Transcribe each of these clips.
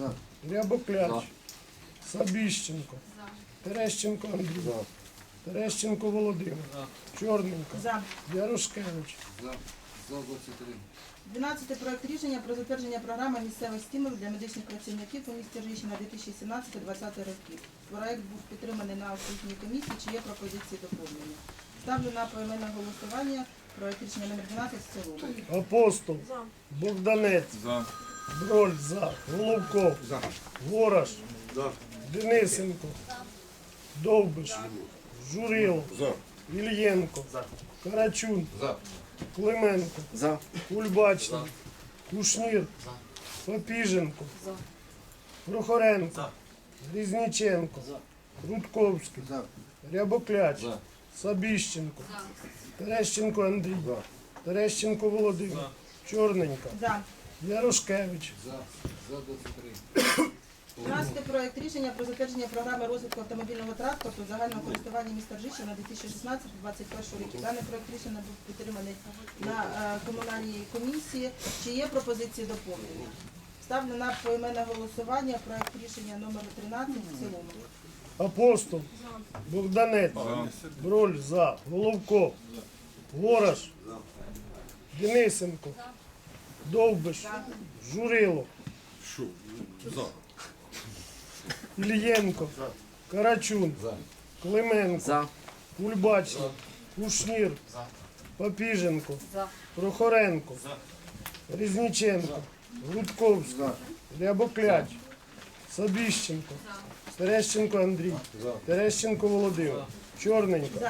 За. Рябокляч. За. Сабіщенко. Терещенко Андрій. За. Терещенко Володимир. Чорненько. За. Ярошкевич. За. За 23. 12 проект рішення про затвердження програми місцевих стимулів для медичних працівників у місті Жиші на 2017-2020 роки. Проект був підтриманий на освітній комісії. Чи є пропозиції доповнення? Ставлю на поіменне голосування проект рішення номер 12 в цілому. Апостол. Богданець. За. Броль. За. Головко. За. Ворож. За. Денисенко. Довбиш. Журило. За. Ільєнко. Карачун. За. Клименко. За. Кульбачний. Кушнір. Попіженко. Прохоренко. Різніченко. Рудковський. За. Рябокляч. За. Сабіщенко. Терещенко Андрій. За. Терещенко Володимир. Чорненька. За. Ярошкевич. За. За 23. 13 проект рішення про затвердження програми розвитку автомобільного транспорту загального користування міста Ржища на 2016-2021 роки. Даний проект рішення був підтриманий на е, комунальній комісії. Чи є пропозиції доповнення? Ставлю на поіменне голосування проект рішення номер 13 в цілому. Апостол. Богданець. Броль. За. Головко. Ворож. Денисенко. Довбиш, Журило, Ільєнко, Карачун, Клименко, Кульбачний, Кушнір, Папіженко, Прохоренко, Різниченко, Грудковська, Рябокляч, Сабіщенко, Терещенко Андрій, Терещенко Володимир, Чорненько,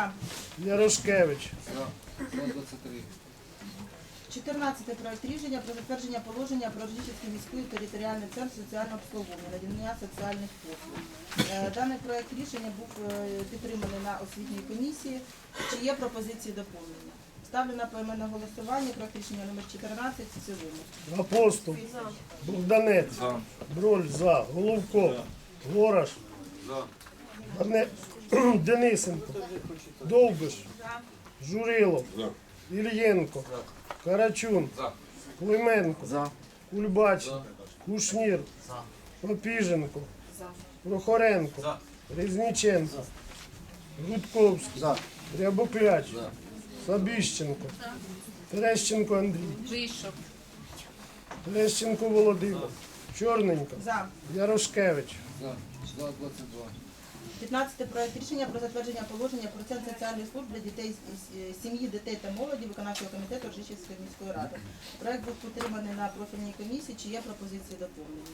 Ярошкевич. 123. 14 проект рішення про затвердження положення про Ржищівський міський територіальний центр соціального обслуговування, надання соціальних послуг. Е, Даний проект рішення був е, підтриманий на освітній комісії. Чи є пропозиції доповнення? Ставлю на поіменне голосування проект рішення номер 14 в цілому. Апостол. Богданець. За. Броль. За. Головко. За. Денисенко. Довбиш. Журило. За. Ільєнко. Карачун. За. Клименко. За. Кульбач. Кушнір. Попіженко. Прохоренко. Різніченко. Рудковський. За. Рябокляч. За. Сабіщенко. Терещенко Андрій. Вийшов. Терещенко Володимир. Чорненько. За. Ярошкевич. За. За 22. 15 проект рішення про затвердження положення про центр соціальних служб для дітей з- сім'ї, дітей та молоді виконавчого комітету Ржищівської міської ради. Проект був підтриманий на профільній комісії. Чи є пропозиції доповнення?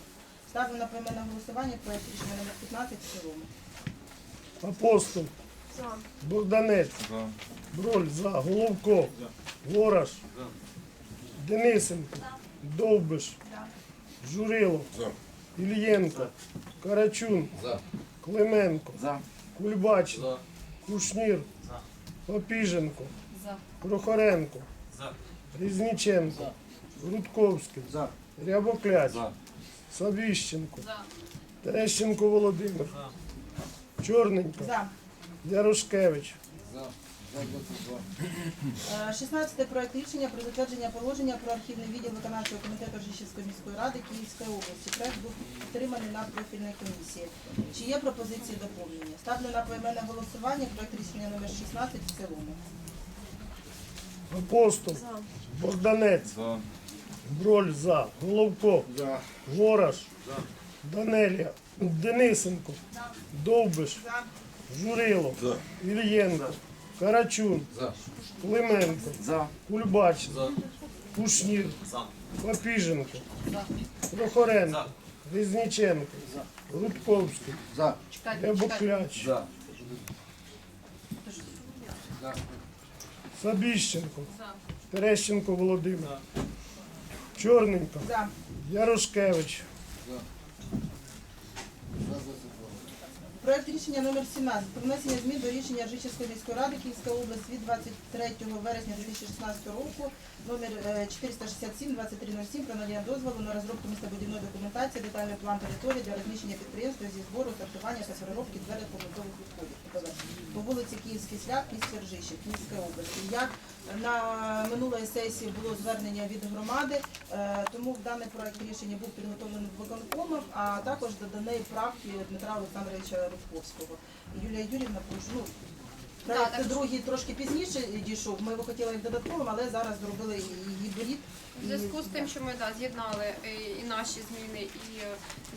Ставлю на поіменне голосування проект рішення номер 15 в цілому. Апостол. Богданець. За. Броль. За. Головко. Ворож. Денисенко. Довбиш. Журило. За. Ільєнко. Карачун. За. Клименко. За. Кульбач. За. Кушнір. Попіженко. За. Прохоренко. Різніченко. Рудковський. За. Рябокляч. За. Савіщенко. За. Терещенко Володимир. Чорненько. За. Ярошкевич. За. За 22. Е, 16 проект рішення про затвердження положення про архівний відділ виконавчого комітету Ржищівської міської ради Київської області. Проект був підтриманий на профільній комісії. Чи є пропозиції доповнення? Ставлю на поіменне голосування проект рішення номер 16 в цілому. Апостол. Богданець. За. Броль за. Головко. За. Ворож. Данелія. Денисенко. Довбиш. Журило. За. Ільєнко. Карачун. За. Клименко. За. Кульбач. За. Кушнір. Попіженко. Прохоренко. Різніченко. Рудковський. За. Чекайте, чекайте. Рябокляч. За. За. Сабіщенко. За. Терещенко Володимир. Чорненько. За. Ярошкевич. За. За 22. Проект рішення номер 17 про внесення змін до рішення Ржичівської міської ради Київської області від 23 вересня 2016 року номер е, 467 2307 про надання дозволу на розробку містобудівної документації, детальний план території для розміщення підприємства зі збору, сортування та переробки твердих побутових відходів ППВ по вулиці Київський шлях, місті Ржищів, Київської області. Як на минулої сесії було звернення від громади, е, тому даний проект рішення був підготовлений виконкомом, а також додані правки Дмитра Олександровича Рудковського. Юлія Юрівна. Ну, проект так. другий трошки пізніше дійшов. Ми його хотіли як додатковим, але зараз зробили гібрид. В зв'язку з тим, що ми да, з'єднали е, і наші зміни, і е,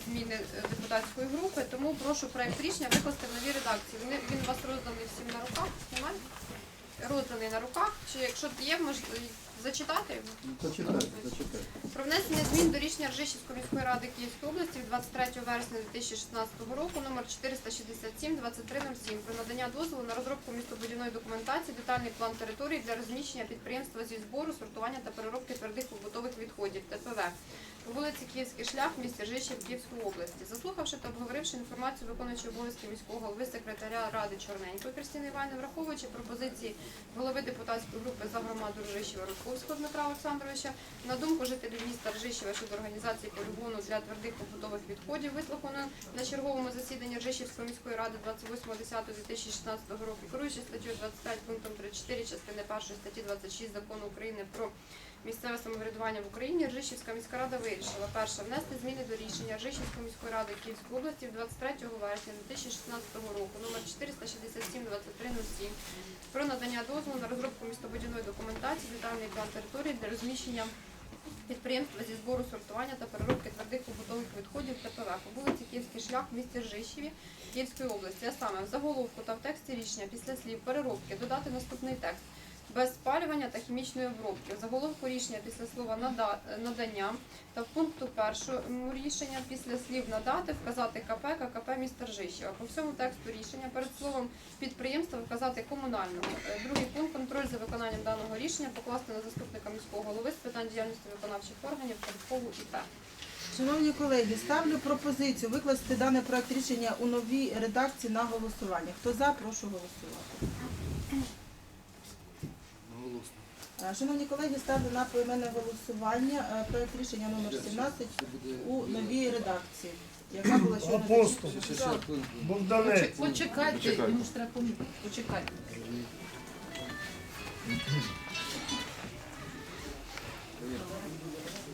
зміни е, депутатської групи, тому прошу проект рішення викласти в новій редакції. Він, він у вас розданий всім на руках, немає? Розданий на руках. Чи якщо є, може зачитати його? Зачитай, зачитай. Про внесення змін до рішення Ржищівської міської ради Київської області від 23 вересня 2016 року номер 467 2307 про надання дозволу на розробку містобудівної документації, детальний план території для розміщення підприємства зі збору, сортування та переробки твердих побутових відходів ТПВ вулиці Київський шлях в місті Ржищів Київської області. Заслухавши та обговоривши інформацію виконуючого обов'язки міського голови секретаря ради Чорненької Кристини Іванівни, враховуючи пропозиції голови депутатської групи за громаду Ржищева Рудковського Дмитра Олександровича, на думку жителів міста Ржищева щодо організації полігону для твердих побутових відходів, вислухано на черговому засіданні Ржищівської міської ради 28.10.2016 року, керуючи статтю 25 пунктом 34 частини 1 статті 26 закону України про місцеве самоврядування в Україні, Ржищівська міська рада вирішила перше внести зміни до рішення Ржищівської міської ради Київської області 23 вересня 2016 року номер 467 2307 про надання дозволу на розробку містобудівної документації, детальний план території для розміщення підприємства зі збору сортування та переробки твердих побутових відходів ТПВ по вулиці Київський шлях в місті Ржищеві Київської області, а саме в заголовку та в тексті рішення після слів переробки додати наступний текст без спалювання та хімічної обробки. В заголовку рішення після слова «нада- надання та в пункту першому рішення після слів надати вказати КП ККП міста Ржищева. По всьому тексту рішення перед словом підприємства вказати комунального. Е, Другий пункт контроль за виконанням даного рішення покласти на заступника міського голови з питань діяльності виконавчих органів податкову ІП. Шановні колеги, ставлю пропозицію викласти даний проект рішення у новій редакції на голосування. Хто за, прошу голосувати. Е, Шановні колеги, ставлю на поіменне голосування е, проект рішення номер 17 у новій редакції, яка була щойно Апостол. Богданець, Почекайте, йому ж треба помітити. Почекайте.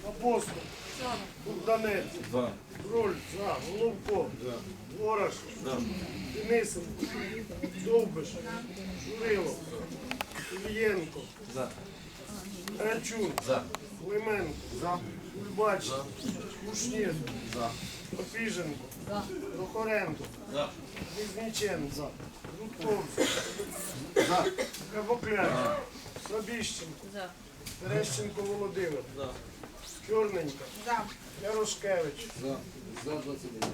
Апостол, Богданець, Роль, за, Головко, Ворож, Денисенко, Довбиш, Журилов, Ільєнко, Рачун, Клименко, Кульбач, Кушнір, Опіженко, Прохоренко, Різниченко, Рудковський, Кабокляч, Сабіщенко, Терещенко Володимир, Чорненька, За. Ярошкевич, За, за 22.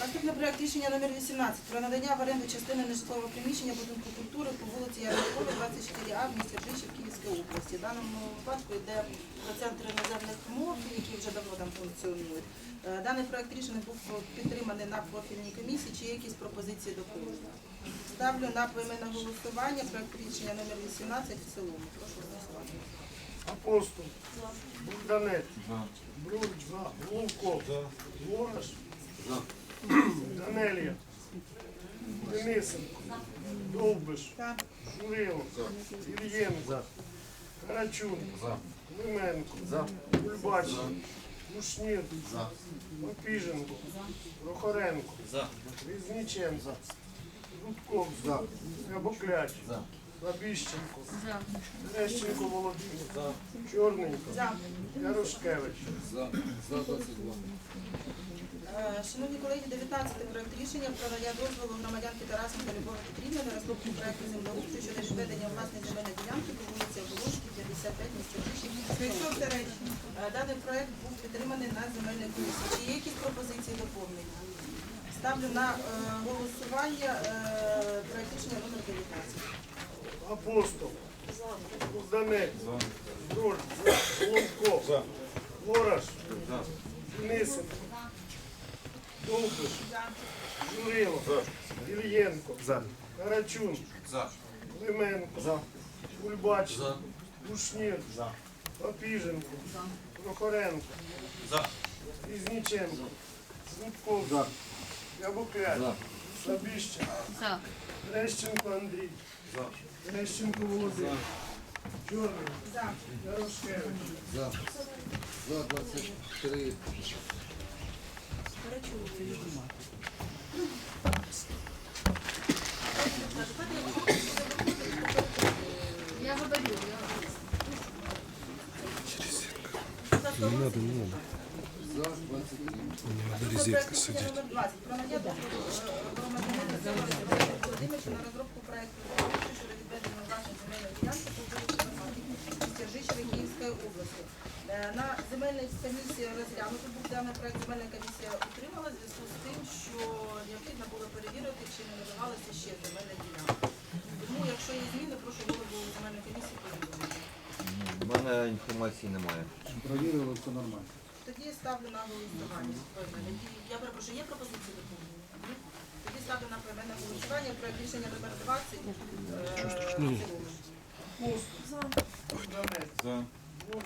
Наступний проект рішення номер 18 про надання в оренду частини нежитлового приміщення будинку культури по вулиці Ярослава, 24А в місті Ржищів Київської області. В даному випадку йде про центр іноземних мов, які вже давно там функціонують. Е, Даний проект рішення був підтриманий на профільній комісії. Чи є якісь пропозиції доповнення? Ставлю на поіменне голосування проект рішення номер 18 в цілому. Прошу голосувати. Апостол, Богданець, Бруч, Головко, Ворож, Данелія, Денисенко, Довбиш, Так. Журилов, Ільєнко, Карачун, Клименко, Кульбач, Мушнір, Опіженко, Прохоренко, Різниченко, Рудковський, Кабокляч, Лабіщенко, Терещенко Володимир, Чорненько. Ярошкевич. За. 22. Е, Шановні колеги, 19 проект рішення про надання дозволу громадянки Тарасенко Любові Петрівни на розробку проекту землеустрою щодо відведення власної земельної ділянки по вулиці Оболонській, 55 місті. Е, Даний проект був підтриманий на земельній комісії. Чи є якісь пропозиції доповнення? Ставлю на е, голосування е, проект рішення номер 19. Апостол, Богданець, Броль, Головко, Ворож, Денисенко, Довбиш, Журило, Ільєнко, Карачун, Клименко, Кульбач, Кушнір, Папіженко, Прохоренко, Різніченко, Зубков, Ябукляк, За. Сабіща, За. Терещенко Андрій, Терещенко Володимир, Чорний, Ярошкевич, За. За 23. Я видаю. За 23. Розетка сидить. Номер 20. Про надання дозволу на розробку проекту щодо відведення власної земельної ділянки по вулиці Стержичевої Київської області. На земельній комісії розглянути був даний проект. Земельна комісія утримала в зв'язку з тим, що необхідно було перевірити, чи не надавалася ще земельна ділянка. Тому, якщо є зміни, прошу голову земельної комісії повідомити. У мене інформації немає. Провірили, все нормально. Тоді я ставлю на голосування. Я перепрошую, є пропозиції доповнення? Ставлю на поіменне голосування про рішення номер 20. е, в цілому. Костов, Богданець, Гунь,